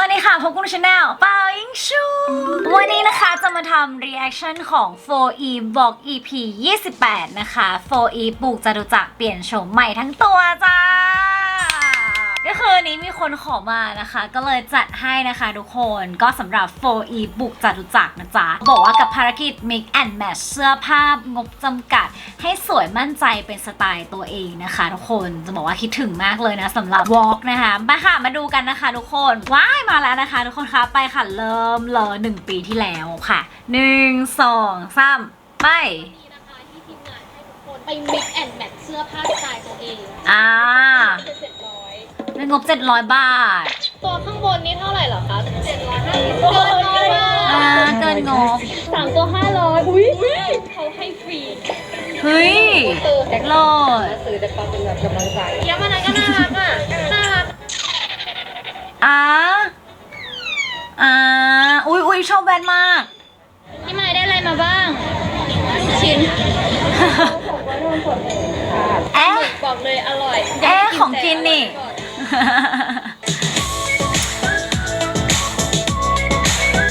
วัสดีค่ะพบกับชาแนลเปาอิงชู วันนี้นะคะจะมาทำ reaction ของ 4E บอก EP 28 นะคะ 4E ปลูกจตุจักรเปลี่ยนโฉมใหม่ทั้งตัวจ้า ก็คืออันนี้มีคนขอมานะคะ ก็เลยจัดให้นะคะทุกคนก็สำหรับ 4E บุกจตุจักรนะจ๊ะ บอกว่ากับภารกิจ mix and match เสื้อผ้างบจำกัด ให้สวยมั่นใจเป็นสไตล์ตัวเองนะคะทุกคนจะบอกว่าคิดถึงมากเลยนะสำหรับ walk นะคะมาค่ะมาดูกันนะคะทุกคนว้ายมาแล้วนะคะ ทุกคนคะไปค่ะเริ่มเลยหนึ่งปีที่แล้วค่ะหนึ่งสองสามไปนี้นะคะที่ทีมงานให้ทุกคนไป mix and match เสื้อผ้าสไตล์ตัวเองอ่า เป็นเจ็ดร้อยเป็นงบ700บาท ตัวข้างบนนี่เท่าไหร่เหรอคะเจ็ดร้อยห้าสิบเกินน้อยมากอ่าเกินงบ สามตัวห้าร้อยอุ้ยเขาให้ฟรีเฮ้ยโลดซื้อแต่ความเป็นแบบกำลังใจย้ำอันนั้นก็น่ารักอะ น่ารักอ่าอ่าอุ้ยอุ้ยชอบแบรนด์มาก พี่ไม้ได้อะไรมาบ้าง ชิ้นเอ๊ะบอกเลยอร่อยเอ๊ะของกินนี่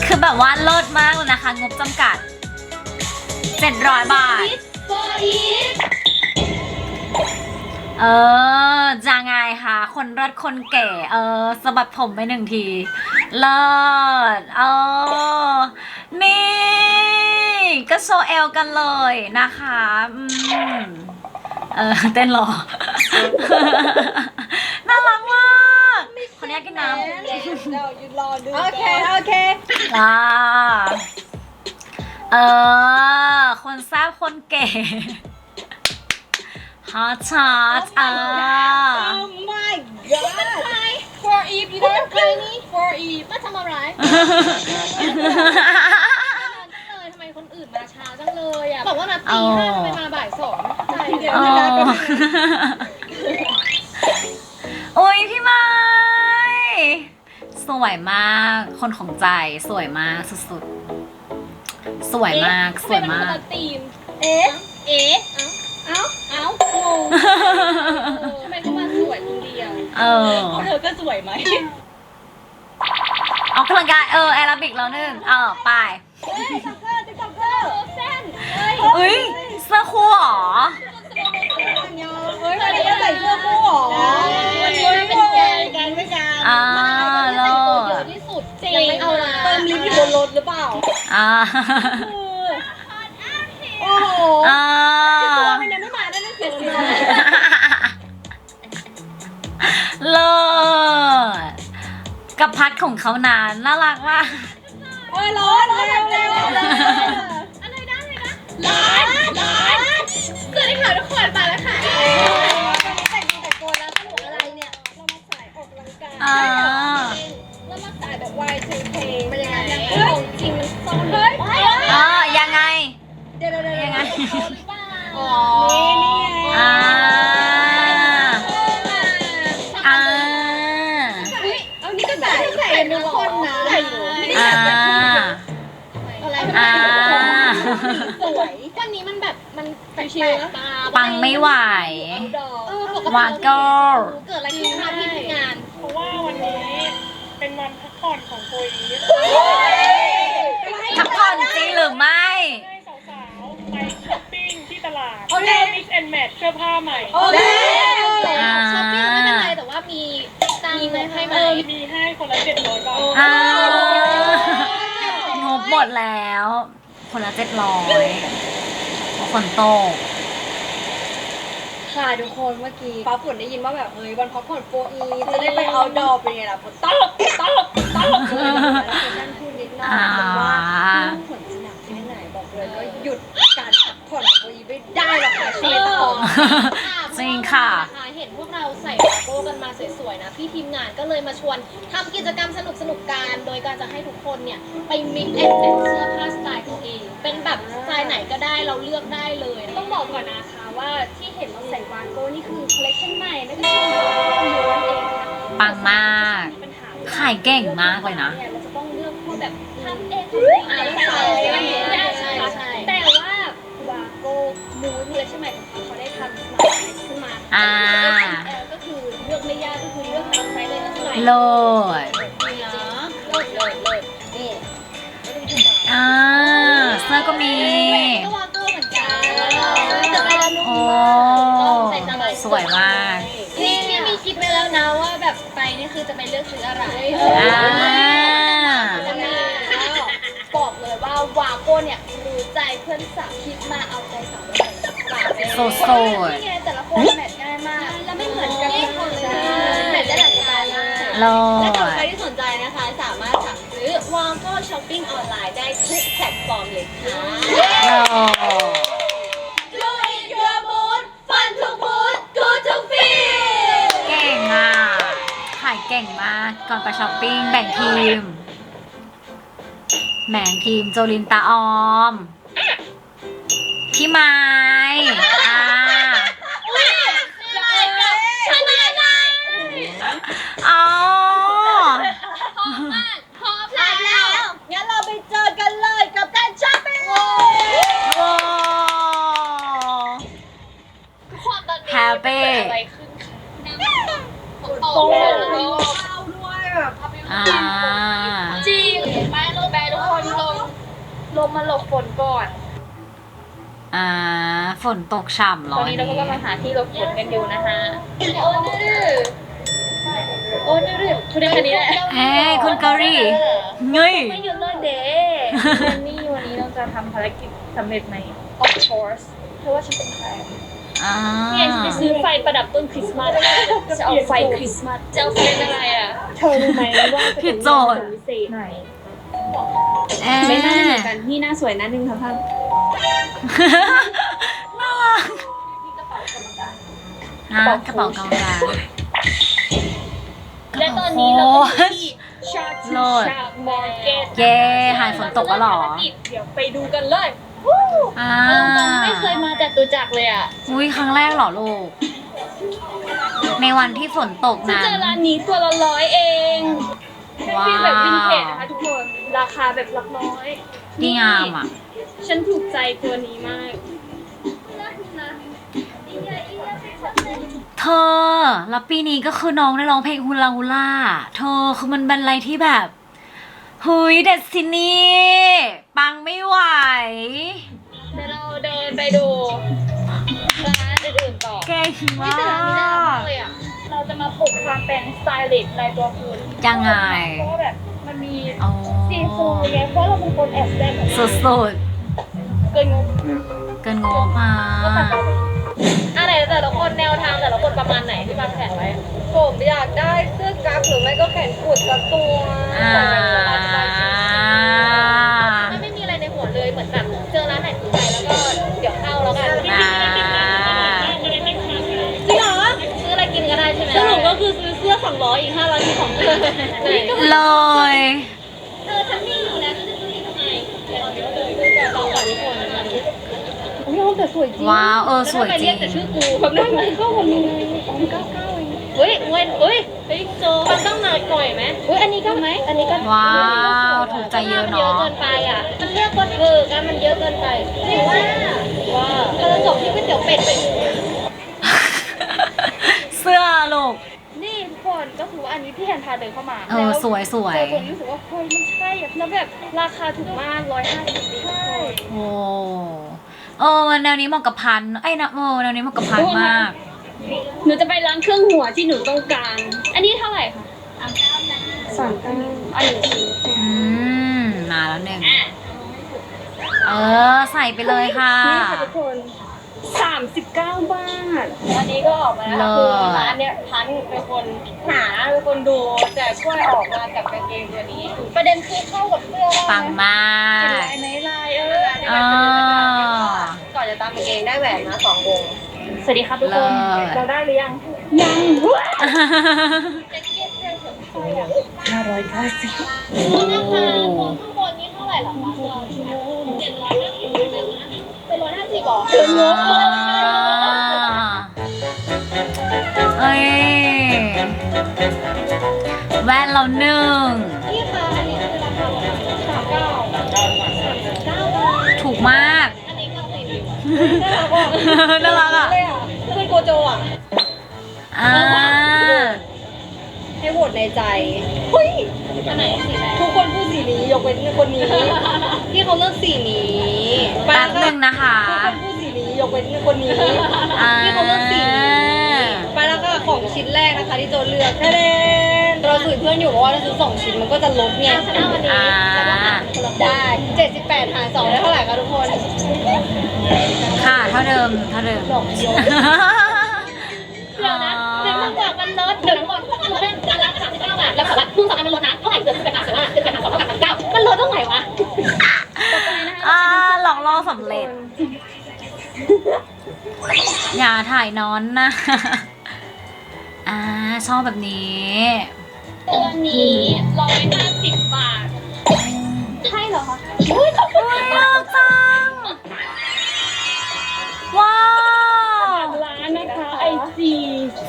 คือแบบว่าเลิศมากเลยนะคะ งบจำกัด 700 บาท เออจะไงคะคนเลิศคนเก๋เออสะบัดผมไปหนึ่งที เลิศเออ นี่ ก็โชว์เอลกันเลยนะคะ อืม เออ เต้นรอ น่ารักมากคนนี้ กินน้ำเรายืนรอดูโอเค โอเคอ่าเออ คนแซ่บคนเก๋ฮอตชาร์ตอ่าโอ้ my god for Eve you know what I mean for Eve มาทำอะไรทำไมคนอื่นมาช้าจังเลยอะบอกว่านัดตีห้าทำไมมาบ่ายสองใจเดียวอ๋อโอ้ยพี่ม้ สวยมาก คนของใจสวยมากสุดๆ สวยมากสวยมาก ตีมเอ๊ะ เอ๊ะ เอ้า เอ้าเอ้างงทำไมเขามาสวยคนเดียวเออ เธอก็สวยไหมออกกำลังกายเออแอโรบิกแล้วหนึ่งเออไปเฮ้ยซักเกอร์ติ๊กต็อกเกอร์เส้นเฮ้ยเอ้ยเสื้อคู่เหรอเฮ้ยวันนี้ก็ใส่เสื้อคู่หรอวันนี้เป็นแกงแกงไม่กันอ่า งเอาละเติมลิฟต์อยู่บนรถหรือเปล่าอ่าโอ้โหอ่าตัวมันยังไม่มาได้นั่นเสียเลยเลิศกับพัดของเขานานน่ารักมากโอ้ยร้อนเร็วเร็วเร็วอะไรได้เลยนะร้านร้านสวัสดีค่ะทุกคนมาแล้วค่ะแต่งตัวแต่งตัวแล้วสนุกอะไรเนี่ย เรามาสายออกกำลังกายอ่า แล้วมาสายแบบ Y2K มันยังไงยังเฮ้ยของจริงมันต้องเฮ้ยเออยังไง เดี๋ยวเดี๋ยวเดี๋ยวยังไงอ๋ออ่าอ่าเอานี่ก็ใส่ใส่เป็นคนนะใส่อยู่ไม่ได้อ่าอะไรอ่าสวยวันนี้มันแบบมันแปลกๆตาปังไม่ไหววาโก้ ผ่อนของโคอีพักผ่อนจริงหรือไม่ ให้สาวๆไปช้อปปิ้งที่ตลาดโอเคเพื่อ mix and match เสื้อผ้าใหม่ โอเคอ่า ช้อปปิ้งไม่เป็นไรแต่ว่ามีตังค์ให้ไหม มีให้คนละ700บาทอ่างบหมดแล้ว คนละเจ็ดร้อยฝนตก ค่ะทุกคนเมื่อกี้ฟ้าฝนได้ยินว่าแบบเอ้ยวันพักผ่อนโฟอีจะได้ไปเอาดอเป็นไงล่ะฝนตกตกตกเลย นั่นพูดนิดหน่อยแต่ว่าฝนจะหนักแค่ไหนบอกเลยก็หยุดการพักผ่อนโฟอีไม่ได้หรอกค่ะชีวิตของจริงค่ะ เห็นพวกเราใส่โลโก้กันมาสวยๆนะ พี่ทีมงานก็เลยมาชวนทำกิจกรรมสนุกๆกัน โดยการจะให้ทุกคนเนี่ย ไปมิกแอนด์แมทเสื้อผ้าสไตล์ตัวเอง เป็นแบบสไตล์ไหนก็ได้เราเลือกได้เลย ต้องบอกก่อนนะคะว่าที่เห็นเราใส่วานโก้นี่คือคอลเลคชันใหม่ไม่ใช่ของยูนเองค่ะ ปังมากมีปัญหา ขายเก่งมากเลยนะ มันจะต้องเลือกพวกแบบทำเองทำเองใช่ใช่ใช่แต่ว่าวาโก้มูนเลยใช่ไหมเขาได้ทำสไลขึ้นมาอ่า ก็คือเลือกไม่ยากก็คือเลือกทำไซส์เลยนะสไลด์โลดเนาะโลดโลดนี่ก็ดูวอ่าเสื้อก็มีก็วาโก้เหมือนกันโอ้สวยมาก ว่าแบบไปนี่คือจะไปเลือกซื้ออะไรอ่า จะมีแล้วบอกเลยว่าวาโก้เนี่ยรู้ใจเพื่อนสาวคิดมาเอาใจสาวเลยฝากเลยโซโซนี่ไงแต่ละคนแมทง่ายมาก แล้วไม่เหมือนกันเลยแมทได้หลายสไตล์มากโลและสำหรับดใครที่สนใจนะคะ สามารถสั่งซื้อวางก็ช้อปปิ้งออนไลน์ได้ทุกแพลตฟอร์มเลยค่ะโล เก่งมากก่อนไปช้อปปิ้งแบ่งทีม แบ่งทีมโจลินตาออม พี่ไม้อ่าชนะได้อ๋อพร้อแล้วงั้นเราไปเจอกันเลยกับการช้อปปิ้งโว้ทุกคนตอนนี้แฮปปี้อะไรขึ้นคะผมตกเลย อ่า จริงไปลงไปทุกคนลง ลมมาหลบฝนก่อนอ่า ฝนตกฉ่ำเหรตออนนี้เราก็กำลังหาที่หลบฝนกันอยู่นะคะโอ้ดื้อโอ้นี่เรื่องคุณได้แค่นี้แหละเอ้ยคุณเกาหลีเงยไม่หยุดเลยเด้เจนนี่วันนี้เราจะทำภารกิจสำเร็จไหม of course เพราะว่าฉันเป็นใครอ่าเนี่ยฉันจะซื้อไฟประดับต้นคริสต์มาสจะเอาไฟคริสต์มาสจะเอาไฟอะไรอะเธอรู้ไหมว่าจะผิดโจทย์พิเศษไหนเอ๊ะไม่น่าเหมือนกันนี่หน้าสวยนะหนึ่งสองสามน่ารักนะกระเป๋ากำลัง และตอนนี้เราก็อยู่ที่ชาโลทูดชามาร์เก็ตเย้หายฝนตกแล้วเหรอ เดี๋ยวไปดูกันเลยอ่าไม่เคยมาจากตุจักรเลยอะอุ้ยครั้งแรกเหรอลูก ในวันที่ฝนตกฉันนั้นเจอร้านนี้ตัวละร้อยเองเป็น ว้าฟีลแบบวินเทจวนะคะทุกคนราคาแบบหลักร้อยดีงามอะ ฉันถูกใจตัวนี้มาก เธอ แล้วปีนี้ก็คือน้องได้ร้องเพลงฮูลาฮูล่า เธอคือมันเป็นอะไรที่แบบเฮ้ยเดซินี่ปังไม่ไหว เดี๋ยวเราเดินไปดูร้านอื่นๆต่อเก่งมาแต่ร้านนี้น่ารักกเลยอะ เราจะมาปลุกความเป็นสไตลิสต์ในตัวคุณยังไง เพราะว่าแบบมันมีอ๋อ ซีฟูไงเพราะเราเป็นคนแอบแซ่บแบบสุดเกินงบๆเกินงบมาอะไรแต่ละคนแนวทางแต่ละคนประมาณไหนที่วางแผนไว้ผมอยากได้เสื้อกั๊กหรือไม่ก็แขนกุดกับตัวอ่ามันไม่มีอะไรในหัวเลยเหมือนแบบเจอร้านไหนถูกใจแล้วก็เดี๋ยวเข้าแล้วกันอ่า จริงเหรอซื้ออะไรกินก็ได้ใช่ไหม สรุปก็ คือซื้อเสื้อสองร้อยอีกห้าร้อยที่ของเธอเลยเออฉันมีอยู่แล้วฉันจะซื้ออีกทำไมเดี๋ยวเราเลยซื้อก่อนต่อก่อนทุกคนนะคะอุ้ยห้องแต่สวยจริงว้าวเออสวยแล้วทำไมจริเรียงกแต่ชื่อกูแบบนั้นมันเข้าผมยังไงสองเก้าเก้าเองเฮ้ยเว้นเฮ้ยเฮ้ยโจมันต้องหน่อยหน่อยไหมอุ้ยอันนี้ก็ไหมอันนี้ก็ว้าวถูกใจเยอะมันเยอะเนาะเกินไปอะมันเลือกคนเออกันมันเยอะเกินไปจริงว่าว่าเราจะจบที่ก๋วยเตี๋ยวเป็ดไปเสื้อลูกนี่ทุกคนก็คื อว่าอันนี้พี่แฮนพาเดินเข้ามาเออสวยสวยแต่ผมรู้สึกว่าเฮ้ยมันใช่อะแล้วแบบราคาถูกมากร้อยห้าสิบใช่โอ้เออแนวนี้เหมาะกับพันธุ์ไอ้นะเออแนวนี้เหมาะกับพันธุ์มาก หนูจะไปร้านเครื่องหัวที่หนูต้องการอันนี้เท่าไหร่คะสามเก้าอันนี้ชิ้นอืมมาแล้วหนึ่งเออ ใส่ไปเลยค่ะนี่ค่ะทุกคน สามสิบเก้าบาท อันนี้ก็ออกมาแล้วค่ะเลิคือศร้านเนี้ยพันเป็นคนหาเป็นคนดูแต่ช่วยออกมากับกางเกงตัวนี้ ประเด็นคือเข้ากับเสื้อว่าปังมาก ลายไหนลายเออเออก่อนจะตามกางเกงได้แหวนมาสองวงสวัสดีครับทุกคนเลิศ เราได้หรือยังยังห้าร้อยเก้าสิบนะคะข้างบนนี่เท่าไหร่หรอคะเจ็ดร้อยห้าสิบเป็นร้ อยห้าสิบหรออ่าเอ้ยแว่นเราหนึ่งพี่คะอันนี้คือราคาประมาณสามเก้าสามเก้าบาทถูกมาก อันนี้เก้าสิบน่ารักอะเลยอะเพื่อนโกโจอะอ่าให้โหวตในใจเฮ้ยอันไหนสีแดงทุกคนพูดสีนี้ยกเว้นคนนี้ พี่เขาเลือกสีนี้แป๊บหนึงนะคะทุกคนพูดสีนี้ยกเว้นคนนี้อ่าพี่เขาเลือกสีนี้ไปแล้วก็ของชิ้นแรกนะคะที่โจเลือกแค่เดนเราสื่อเพื่อนอยู่ว่าถ้าซื้อสองชิ้นมันก็จะลดไงชนะวันนี้อ่าแล้วก็หารคนละได้78หาร2ได้เท่าไหร่คะทุกคน ค่ะเท่าเดิมเท่าเดิมเดี๋ยวนะเดี๋ยวมันบอกมันลดเดี๋ยวมันบอกคือแม่งจานละสามสิบเก้าบาทแล้วบอกว่าคุณสองอันมันลดนะเท่าไหร่เดือนสิบแปดบาทสิบห้าเดือนแปดบาทสองเท่ากับสามเก้ามันลดเท่าไหร่วะต่อไปนะคะ อ่าหลอกล่อสำเร็จ อย่าถ่ายนอนนะ อ่าชอบแบบนี้ตัวนี้ร้อยห้าสิบบาท ใช่เหรอคะอุ้ยขอบคุณน่าค่ะรักจัง ว้าวร้านนะคะไอจี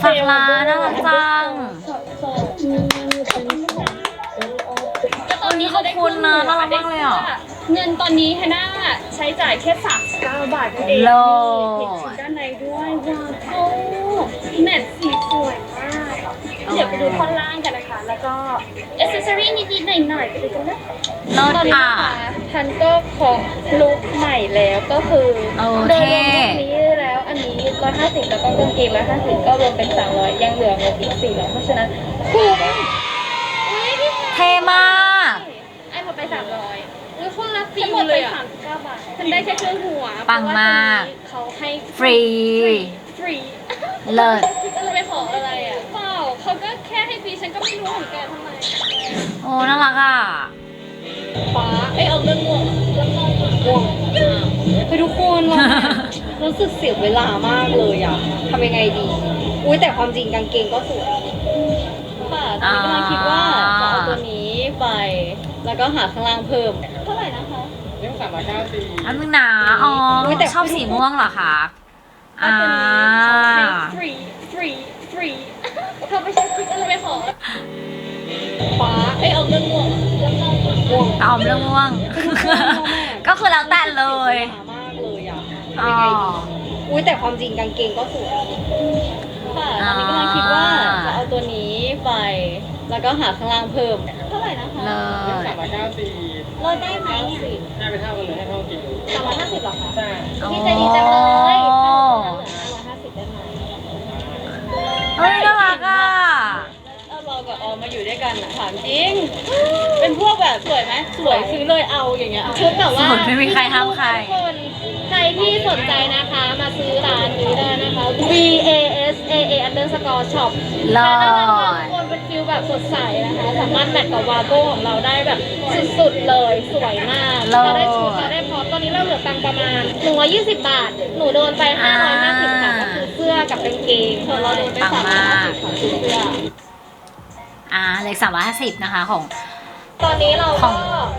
ฝากร้านน่ารักจังตอนนี้ขอบคุณนะน่ารักมากเลยอะ เงินตอนนี้ฮาน่าใช้ จ่ายแค่39บาทนั่นเองโล มีเทคนิคด้านในด้วยว้าวโอ้แมทสีสวยมากเดี๋ยวไปดูท่อนล่างกันนะคะ แล้วก็อ c เซสซอรี่นิดๆหน่อยๆไปดูกันนะเลิศตอนนี้อะ นะคะทันก็ของลุคใหม่แล้วก็คือโอ้โดยเท่รวมลุคนี้แล้วอันนี้150แล้วก็กางเกง150ก็รวมเป็น300ยังเหลือเงินอีก400เพราะฉะนั้นคุ้มเท่มาก ไอ้หมดไป300อุ้ยคนละ ฟิฉันลหมดเลไปยอะ39บาทฉันได้แค่เครื่องหัวปังมาก เพระว่ตัวนี้เขาให้ฟรี ฟรีเลิศจะไปขออะไรอะเปล่าเขาก็แค่ให้ฟรีฉันก็ไม่รู้เหมือนกันทำไมโอ้น่ารักอะฟ้าเอ้ยเอาเรื่องง่วงเรื่องง่วงง่วงคือทุกคนเราแบบรู้สึกเสียเวลามากเลยอะทำยังไงดี อุ้ยแต่ความจริงกางเกงก็สวยค่ะตอนนี้กำลังคิดว่าจะเอาตัวนี้ไป แล้วก็หาข้างล่างเพิ่ม เท่าไหร่นะคะอันนึงนะอ๋ออยแต่ชอบสีม่วงเหรอคะอ่า ฟรีฟรีฟรีเขาไม่ใช่ฟรีอะไรไปขอฟ้าเอ้ยเอาเรื่องง่วงเรื่องง่วงง่วงตอมเรื่องม่วง ก็คือแล้วแต่เลยสีวลามากเลยอะทำอ๋อยังไงดีอุ้ยแต่ความจริงกางเกงก็สวยค่ะตอนนี้กำลังคิดว่าจะเอาตัวนี้ไป แล้วก็หาข้างล่างเพิ่ม เท่าไหร่นะคะเลยลดได้ไหมให้ไปเท่ากันเลยให้เท่ากินสามร้อยห้าสิบหรอคะใช่พี่ใจดีจังเลยโอ้ห้าร้อยห้าสิบได้ไหมเฮ้ยน่ารักอะ ถ้าเรากับออมมาอยู่ด้วยกันอะถามจริง เป็นพวกแบบสวยไหมสวยซื้อเลยเอาอย่างเงี้ยชุดแบบว่าสวยไม่มีใครห้ามใคร ทุกคนใครที่สนใจนะคะมาซื้อร้านนี้ได้นะคะ V A S A A underscore shop เลิน่ารักมากศ ทุกคนเป็นฟิลแบบสดใสนะคะ สามารถแมทกับวาโก้ของเราได้แบบสุดๆเลยสวยมากเลิศ เราได้ชุดเราได้พร้อมตอนนี้เราเหลือตังค์ประมาณ120 บาท หนูโดนไป 550ค่ะก็คือเสื้อกับกางเกงส่วนเราโดนไปปังมาก 350ค่ะคือเสื้อ อ่าเลขสามร้อยห้าสิบนะคะของ ตอนนี้เราขก็อง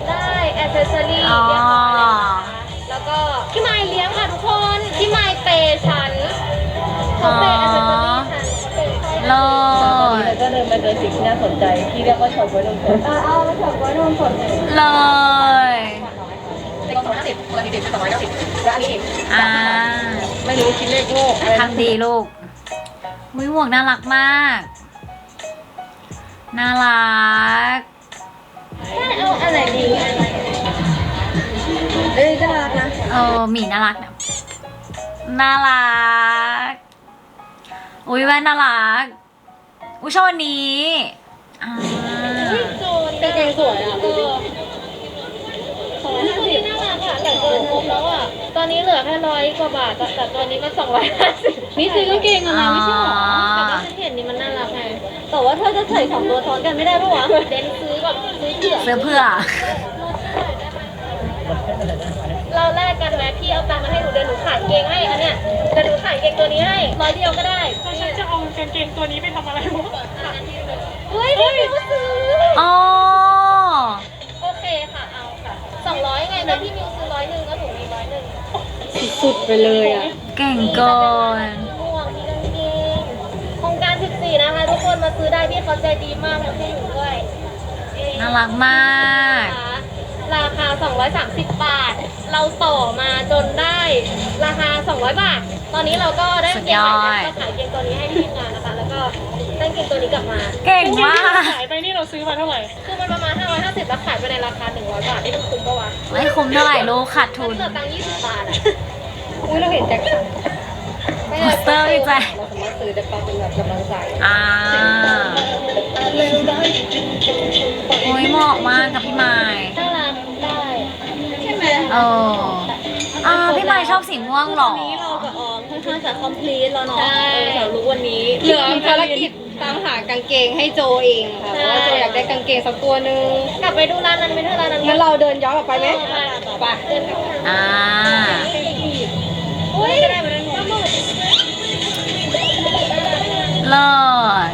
ได้แอ c เซสซอรี่อ๋อเรียบร้อยแล้วนะคะแล้วก็พี่ไมค์เลี้ยงค่ะทุกคน พี่ไมค์เปย์ฉันเขาเปย์แอ c เซสซอรี่ฉัน เขาเปย์ให้เลิแล้วศก็เดินมาเจอสิ่งที่น่าสนใจ ที่เรียกว่าชมไว้ตรงนี้เอาเอามาถอดไว้โดนสดเลยเลยต้องสองร้อยห้าสิบปกติเด็กสองร้อยห้าสิบแล้วอันนี้องอ่าไม่รู้คิดเลขโง่ทำดีลูกวิหมวกน่ารักมาก น่ารัก เอาอะไรดีเอ้ยน่ารักนะเออหมีน่ารักนะน่ารัก อุ้ยแว่นน่ารัก อุ้ยชอบอันนี้อ่าโจนกางเกงสวยอะเออสองร้อยห้าสิบน่ารักอะแต่เกินงบแล้วอะ ตอนนี้เหลือแค่ร้อยกว่าบาทแต่แต่ตัวนี้มันสองร้อยห้าสิบนี่ซื้อกางเกงมาไม่ใช่หรอแต่ว่าฉันเห็นนี่มันน่ารักไง แต่ว่าถ้าจะใส่สองตัวซ้อนกันไม่ได้ปะวะเดนซื้อแบบซื้อเผื่อ เสื้อเพื่อาแลกกันไหมพี่เอาตังค์มาให้หนูเดี๋ยวหนูขายเกงให้อันเนี้ยเดี๋ยวหนูขายเกงตัวนี้ให้ร้อยเดียวก็ได้แล้วฉันจะเอากางเกงตัวนี้ไปทำอะไรวะเฮ้ยพี่มิวซื้ออ๋อ โอเคค่ะเอาค่ะสองร้อยไงแล้วพี่มิวซื้อร้อยหนึ่งก็หนูมีร้อยหนึ่งสุดไปเลยอะเก่งเกินม่วงมีกางเกงโครงการ14นะคะทุกคนมาซื้อได้พี่เขาใจดีมากทำให้หนูด้วยเอ๊ะน่ารักมาก ราคา 230 บาท เราต่อมาจนได้ราคา 200 บาท ตอนนี้เราก็ได้สุดเกงยอดใหม่แล้วก็ขายเกงตัวนี้ให้ทีมงานนะคะ แล้วก็ได้เกงตัวนี้กลับมา เก่งมาก ขายไปนี่เราซื้อมาเท่าไหร่ คือมันประมาณ 550ราคาขายไปในราคา 100 บาทนี่มันคุ้มปะวะไม่คุ้มเท่าไหร่ลูกขาดทุนเกิดตังค์20 บาทอะอุ้ยเราเห็นแจ็คสันโปสเตอร์พี่ใจเราสามารถซื้อได้ปะเป็นแบบกำลังใจอ่าโอ้ยเหมาะมากกับพี่ไม้ ถ้าร้านได้ ใช่ไหม เอออ่าพี่ไม้ชอบสีม่วงเหรอวันนี้เรากับออมค่อนข้างจะคอมพลีทแล้วเนาะใช่ เออสำหรับลุกวันนี้เหลือภารกิจตามหากางเกงให้โจเองค่ะเพราะว่าโจอยากได้กางเกงสักตัวหนึงกลับไปดูร้านนั้นไหมเธอร้านนั้นงั้นเราเดินย้อนกลับไปไหมไปเดินกลับอ่า อุ้ยเลิศ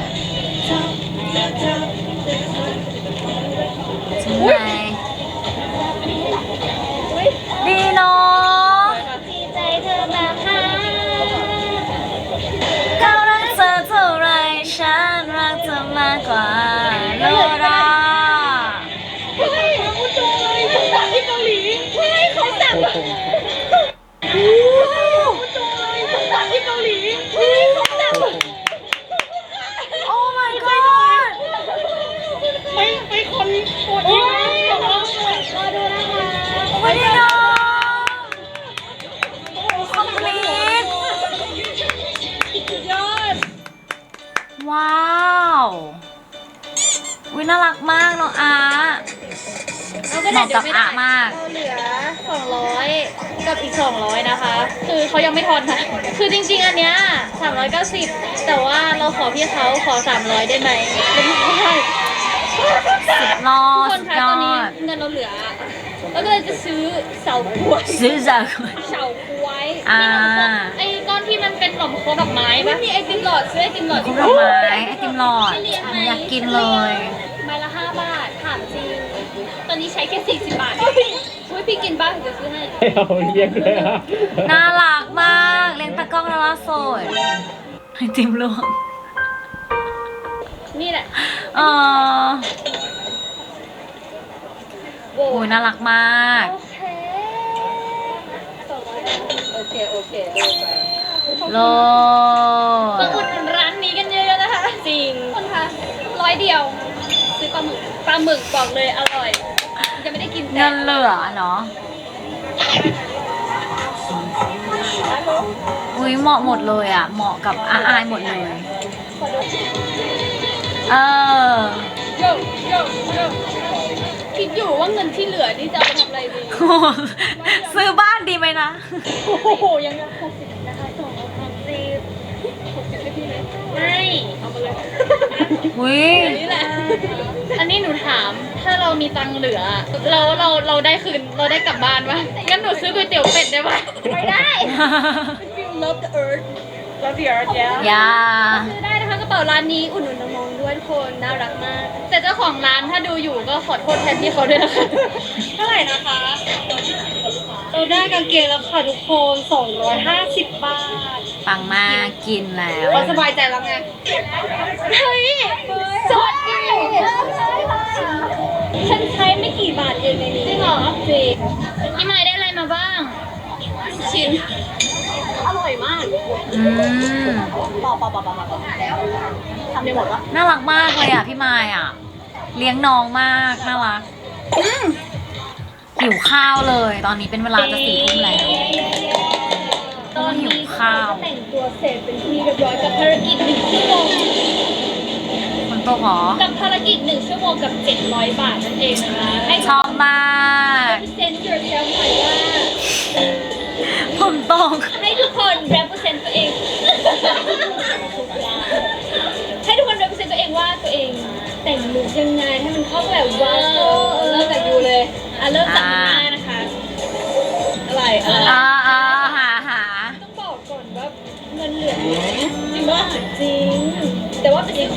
กับอีก 200 นะคะ คือเขายังไม่ทอนค่ะ คือจริงๆ อันเนี้ย390 แต่ว่าเราขอพี่เขาขอ 300 ได้ไหมไม่ได้สุดรอทุกดคนสุดคะยอตอนนี้ดเงินเราเหลือเราก็เลยจะซื้อเสาควยซื้อจาก เสาควยอ่า ไอ้ก้อนที่มันเป็นหล่อมโคดอกไม้ปะมีไอติมหลอดซื้อไอติมหลอด คุกดอกไม้ไอติมหลอดอยากกินเลย ใบละ5บาท ถามจริง ตอนนี้ใช้แค่40บาทอุ้ ยพี่กินบ้างเดี๋ยวซื้อให้เอาเรียกเลยอะน่ารักมาก เลี้ยงตะกล้องแล้วล่าสดไอติมลวกนี่แหละเออโอ้ยน่ารักมาก โอเคโอเค โอเคดูไปโลมาดอุดหนุนร้านนี้กันเยอะๆนะคะ จริงคนคะร้อยเดียว ซื้อปลาหมึกปลาหมึกบอกเลยอร่อย ยังไม่ได้กินเงินเหลือเนาะอุ้ยเหมาะหมดเลยอะ เหมาะกับอาอายหมดเลย เออ โยโยโยคิดอยู่ว่าเงินที่เหลือนี่จะเอาไปทำอะไรดี ซื้อบ้านดีไหมนะ โอ้โหยังยังหกสิบ ไหมไม่ เอามาเลยอุ้ยนี่แหละ อันนี้หนูถาม ถ้าเรามีตังค์เหลือ เราเราเราได้คืน เราได้กลับบ้านปะงั้นหนูซื้อก๋วยเตี๋ยวเป็ดได้ปะไม่ได้ Love the Earth แล้วเดี๋ยวเดี๋ยวอย่าซื้อได้นะคะกระเป๋าร้านนี้อุดหนุนน้องๆด้วยทุกคนน่ารักมาก แต่เจ้าของร้านถ้าดูอยู่ก็ขอโทษแทนพี่เขาด้วยนะคะ เท่าไหร่นะคะ เราได้กางเกงแล้วค่ะทุกคน 250 บาท ปังมากกินแล้วเราสบายใจแล้วไง เฮ้ยสวัสดีฉันใช้ไม่กี่บาทเองในนี้จริงเหรอจริงพี่ไม้ได้อะไรมาบ้าง ชิ้น อร่อยมากอืมปอปอปอปอปอทำได้หมดวะน่ารักมากเลยอะพี่ไมายอะ เลี้ยงน้องมากน่ารักหิวข้าวเลย ตอนนี้เป็นเวลาจะสี่ทุ่มแล้ว ตอนนี้หิวข้าวก็แต่งตัวเสร็จเป็นที่เรียบร้อยกับภารกิจหนึ่งชั่วโมงคนโตหรอ กับภารกิจหนึ่งชั่วโมงกับ 700 บาทนั่นเองนะคะให้ชอบมากเซนต์ yourself หน่อยว่าผมตก ให้ทุกคน represent ตัวเอง ให้ทุกคน represent ตัวเองว่าตัวเองแต่งลุคยังไงให้มันเข้าแบบว้าวเริ่มจากยูเลย อะเริ่มจากหน้านะคะ อะไรอะไร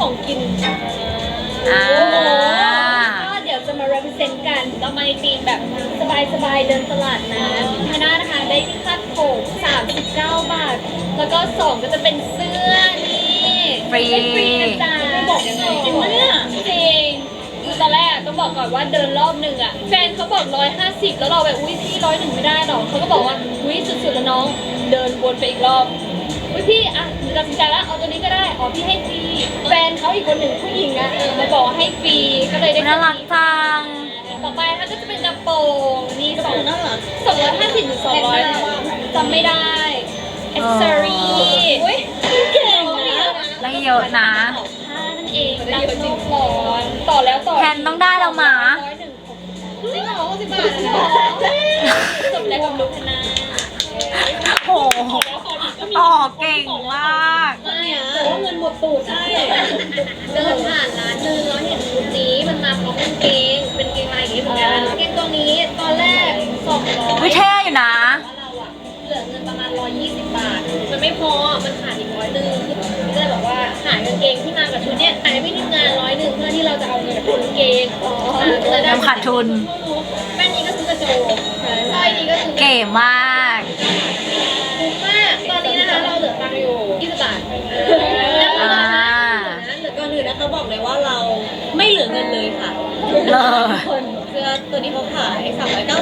ของกินอ่าก็เดี๋ยวจะมา represent กันเรามาในธีมแบบสบายๆเดินตลาดน้ำฮาน่านะคะ ได้คาดผม39 บาท แล้วก็2ก็จะเป็นเสื้อนี่ฟรีไม่ฟรีนะจ๊ะไม่บอกยังไงจริงปะเนี่ย จริงคือตอนแรกอะต้องบอกก่อนว่าเดินรอบหนึ่งอะแฟนเขาบอก 150 แล้วเราแบบ อุ้ยพี่ร้อยหนึ่งไม่ได้หรอกเขาก็บอกว่า อุ้ยสุดๆแล้วน้อง เดินวนไปอีกรอบ อุ้ยพี่อะหนูตัดสินใจแล้วเอาตัวนี้ก็ได้อ๋อพี่ให้ฟรีแฟนเขาอีกคนหนึ่งผู้หญิงอะเออมาบอกว่าให้ฟรีก็เลยได้น่ารักจังต่อปรงนี่สองนั่นเหรอสองร้อยห้าสิบหรือสองร้อยจำไม่ได้เอ็กซ์เซอรี่อุ้ยเก่งนะได้เยอะนะผ้านั่นเองรักโลกร้อนต่อแล้วต่อแทนต้องได้แล้วหมาจริงเหรอสิบบาทนะจบแล้วกับลูกคณะโห ต่อเก่งมากเนี่ยแต่ว่าเงินหมดตูดใช่เดินผ่านร้านหนึงแล้วเห็นชุดนี้มันมาพร้อมกางเกง เป็นกางเกงลายอย่างนี้เหมือนกันกางเกงตัวนี้ตอนแรกสองร้อยวิเท่อยู่นะ ว่าเราอะเหลือเงินประมาณ120บาท มันไม่พอ มันขาดอีกร้อยหนึ่งก็เลยบอกว่าหากางเกงที่มากับชุดเนี้ยขายไม่ทีมงานร้อยหนึ่งเพื่อที่เราจะเอาเงินไปทุนกางเกงอ๋อเลยได้ทำขาดทุนแม่นี้ก็ซื้อกระโจมสร้อยนี้ก็ซื้อ เก๋มาก คุ้มมาก ตอนนี้นะคะเราเหลือตังค์อยู่20บาท อ่า ก่อนอื่นนะคะบอกเลยว่าเราไม่เหลือเงินเลยค่ะ เลยเสื้อตัวนี้เขาขาย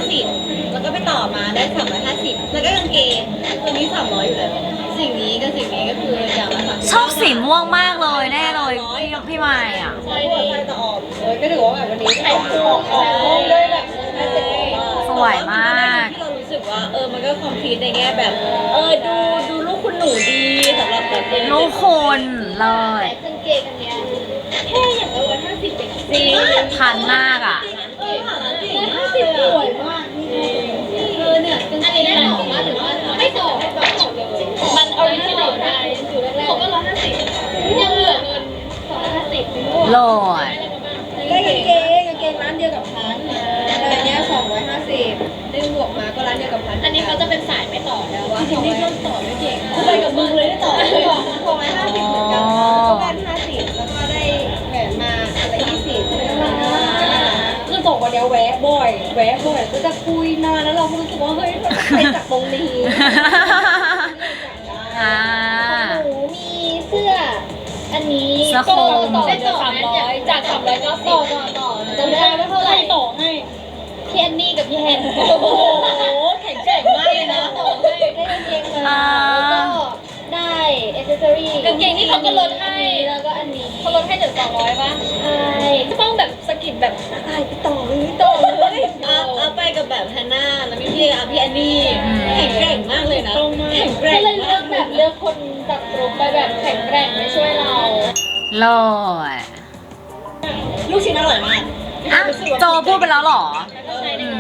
390 แล้วก็ไปต่อมาได้ 350 แล้วก็กางเกงตัวนี้ 300 อยู่แล้ว สิ่งนี้กับสิ่งนี้ก็คืออย่างละ30ชอบสีม่วงมากเลยแน่เลยพี่พี่ใหม่อะ ใช่ดีใช่ต่อออกเอ้ยก็ถือว่าแบบวันนี้ใช้คู่ออกออกเลยแบบน่าจะดีมากสวยมาก ที่เรารู้สึกว่าเออมันก็คอมพลีทในแง่แบบ เออดูดูลูกคุณหนูดีสำหรับแบบเออลูกคนเลยกางเกงอัน สิบเองจริงพันมากอะเออผ่านแล้วจริงห้าสิบสวยมากเออเนี่ยอันนี้ได้ต่อมาหรือว่าไม่ต่อไม่ต่อเลยมันออริจินอลได้อยู่แรกๆผมก็ร้อยห้าสิบยังเหลือเงินสองร้อยห้าสิบโหลด นานแล้วเราก็รู้สึกว่าเฮ้ยมันไปจากตรงนี้อ่า หนูมีเสื้อ อันนี้เสื้อคลุม ต่อได้ต่อสามร้อยจากสามร้อยเก้าสิบต่อต่อต่อจำได้ว่าเท่าไหร่ต่อให้พี่แอนนี่กับพี่แฮนโอ้โหแข็งแกร่งมากเลยนะต่อให้ได้กางเกงมาแล้วก็ได้เอเซอรี่กางเกงนี่เขาก็ลดให้ แล้วก็อันนี้เขาลดให้เหลือสองร้อยป่ะใช่ต้องแบบสกิดแบบตายต่อเลยต่อเลย เอาเอาไปกับแบบแฮนนา แล้วมีพี่อาพี่แอนนี่แข็งแกร่งมากเลยนะแข็งแกร่ก็งเลยเลือกแบบเลือกคนจากกลุ่มไปแบบแข็งแกร่งมาช่วยเราโหลดลูกชิ้นอร่อยมากอะโจพูดไปแล้วเหรออืม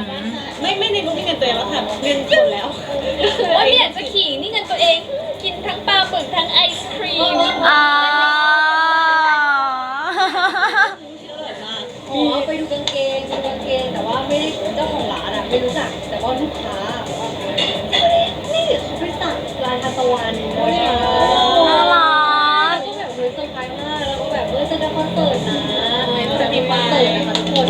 ไม่ไม่ในลูกที่เงินตัวเองแล้วค่ะเงินคนแล้วว่าเนี่ยจะขี่นี่เงินตัวเอง กินทั้งปลาหมึกทั้งไอศครีมอ่า ตะวันเมื่อเช้าน่ารักก็แบบเฮ้ยเซอร์ไพรส์มากแล้วก็แบบเฮ้ยจะได้คอนเสิร์ตนะจะมีคอนเสิร์ตนะคะทุกคน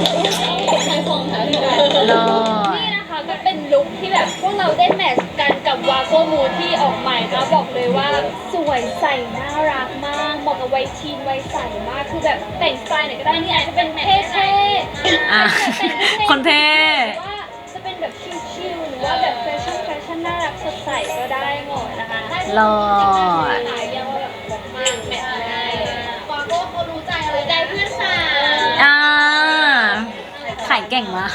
ใช้ของขายของโหลดนี่นะคะก็เป็นลุคที่แบบพวกเราได้แมทช์กันกับวาโกมูที่ออกใหม่นะบอกเลยว่าสวยใส่น่ารักมากเหมาะกับวัยทีนวัยใสมากคือแบบแต่งสไตล์ไหนก็ได้นี่อาจจะเป็นเท่ๆอะคนเท่ว่าจะเป็นแบบชิลๆหรือว่าแบบแฟชั่นแฟชั่นน่ารักสดใสก็ได้หมดนะคะ หลดขายยังว่าแบบครบมากแมทได้วาโก้เขารู้ใจอะไรใจเพื่อนสาขายเก่งมาก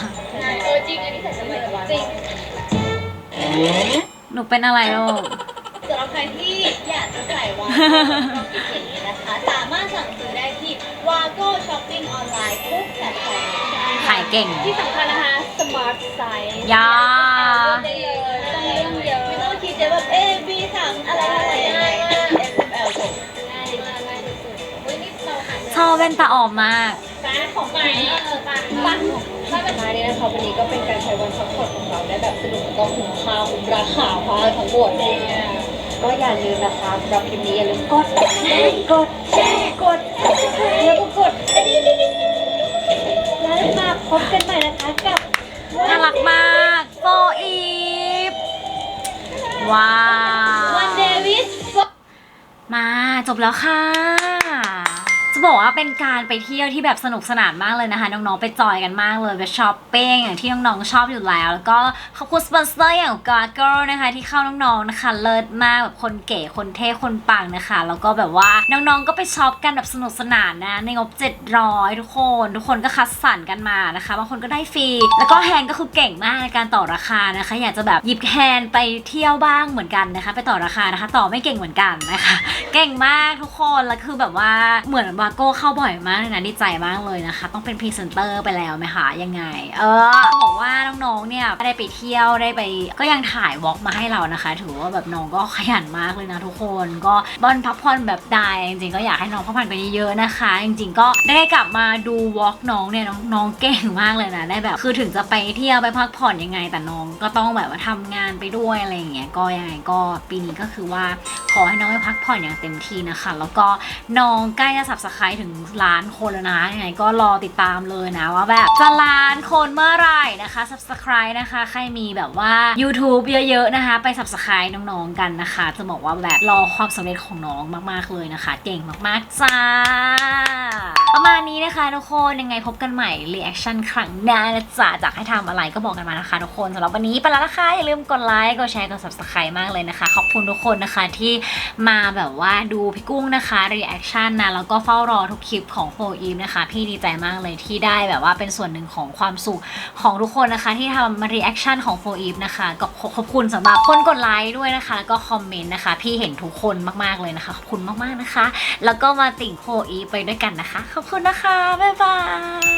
จริงอันนี้ใส่สมัยจริงหนูเป็นอะไรลูก สำหรับใครที่อยากจะใส่วาโก้อย่างนี้นะคะ สามารถสั่งซื้อได้ที่วาโก้ช้อปปิ้งออนไลน์ทุกแพลตฟอร์มขายเก่ง ที่สำคัญนะคะ smart size ยา ต้องเรื่องเยอะ ไม่ต้องคิดจะแบบ A B สามอะไรอะไรง่ายมาก S M L จบง่ายมากง่ายสุดๆเฮ้ยนี่เราหันชอบแว่นตาออกมากฟ้าของใหม่เออฟ้าฟ้าฟ้าแบบมาเนี่ยนะคะวันนี้ก็เป็นการใช้วันพักผ่อนของเราได้แบบสนุกแล้วก็คุ้มค่าคุ้มราคามากทั้งหมดก็อย่าลืมนะคะสำหรับคลิปนี้อย่าลืมกดไลค์กดแชร์กดแล้วก็กดกระดิ่งแล้วมาพบกันใหม่นะคะกับ น่ารักมากโฟอีฟ ว้าว วันเดวิส มาจบแล้วค่ะจะ บอกว่าเป็นการไปเที่ยวที่แบบสนุกสนานมากเลยนะคะ น้องๆไปจอยกันมากเลยไปช้อปปิ้งอย่างที่น้องๆชอบอยู่แล้ว แล้วก็ขอบคุณสปอนเซอร์อย่าง g a r g i r l นะคะที่เข้าน้องๆนะคะเลิศมากแบบคนเก๋คนเท่คนปังนะคะ แล้วก็แบบว่าน้องๆก็ไปช็อปกันแบบสนุกสนานนะในงบ 700 ทุกคน ทุกคนก็คัดสรรกันมานะคะบางคนก็ได้ฟรีแล้วก็แฮนก็คือเก่งมากในการต่อราคานะคะ อยากจะแบบหยิบแฮนไปเที่ยวบ้างเหมือนกันนะคะ ไปต่อราคานะคะ ต่อไม่เก่งเหมือนกันนะคะ เก่งมากทุกคนแล้วคือแบบว่าเหมือนวาโก้เข้าบ่อยมากเลยนะดีใจมากเลยนะคะ ต้องเป็นพรีเซนเตอร์ไปแล้วไหมคะยังไง เออบอกว่าน้องๆเนี่ยได้ไปเที่ยวได้ไป ก็ยังถ่ายวอล์กมาให้เรานะคะ ถือว่าแบบน้องก็ขยันมากเลยนะทุกคนก็บอลพักผ่อนแบบได้จริงๆก็อยากให้น้องพักผ่อนไปเยอะๆนะคะ จริงๆก็ได้กลับมาดูวอล์กน้องเนี่ยน้องเก่งมากเลยนะได้แบบ คือถึงจะไปเที่ยวไปพักผ่อนยังไง แต่น้องก็ต้องแบบว่าทำงานไปด้วยอะไรอย่างเงี้ยก็ยังไงก็ปีนี้ก็คือว่าขอให้น้องไปพักผ่อนอย่างเต็มที่นะคะ แล้วก็น้องใกล้จะสับสไครถึงล้านคนแล้วนะยังไงก็รอติดตามเลยนะว่าแบบจะล้านคนเมื่อไหร่นะคะ subscribe นะคะ ใครมีแบบว่า YouTube เยอะๆนะคะ ไป subscribe น้องๆกันนะคะ จะบอกว่าแบบรอความสำเร็จของน้องมากๆเลยนะคะ เก่งมากๆจ้า ประมาณนี้นะคะทุกคนยังไงพบกันใหม่ reaction ครั้งหน้านะจ๊ะจากให้ทำอะไรก็บอกกันมานะคะทุกคนสำหรับวันนี้ไปแล้วนะคะอย่าลืมกดไลค์กดแชร์กด subscribe มากเลยนะคะ ขอบคุณทุกคนนะคะที่มาแบบว่าดูพี่กุ้งนะคะ reaction นนะแล้วก็เฝ้ารอทุกคลิปของโฟอีฟนะคะ พี่ดีใจมากเลยที่ได้แบบว่าเป็นส่วนหนึ่งของความสุขของทุกคนนะคะ ที่ทำมา reaction ของโฟอีฟนะคะก็ขอบคุณสำหรับคนกดไลค์ด้วยนะคะ แล้วก็คอมเมนต์นะคะ พี่เห็นทุกคนมากๆเลยนะคะขอบคุณมากๆนะคะ แล้วก็มาติ่งโฟอีฟไปด้วยกันนะคะขอบอบคุณนะคะ บ๊ายบาย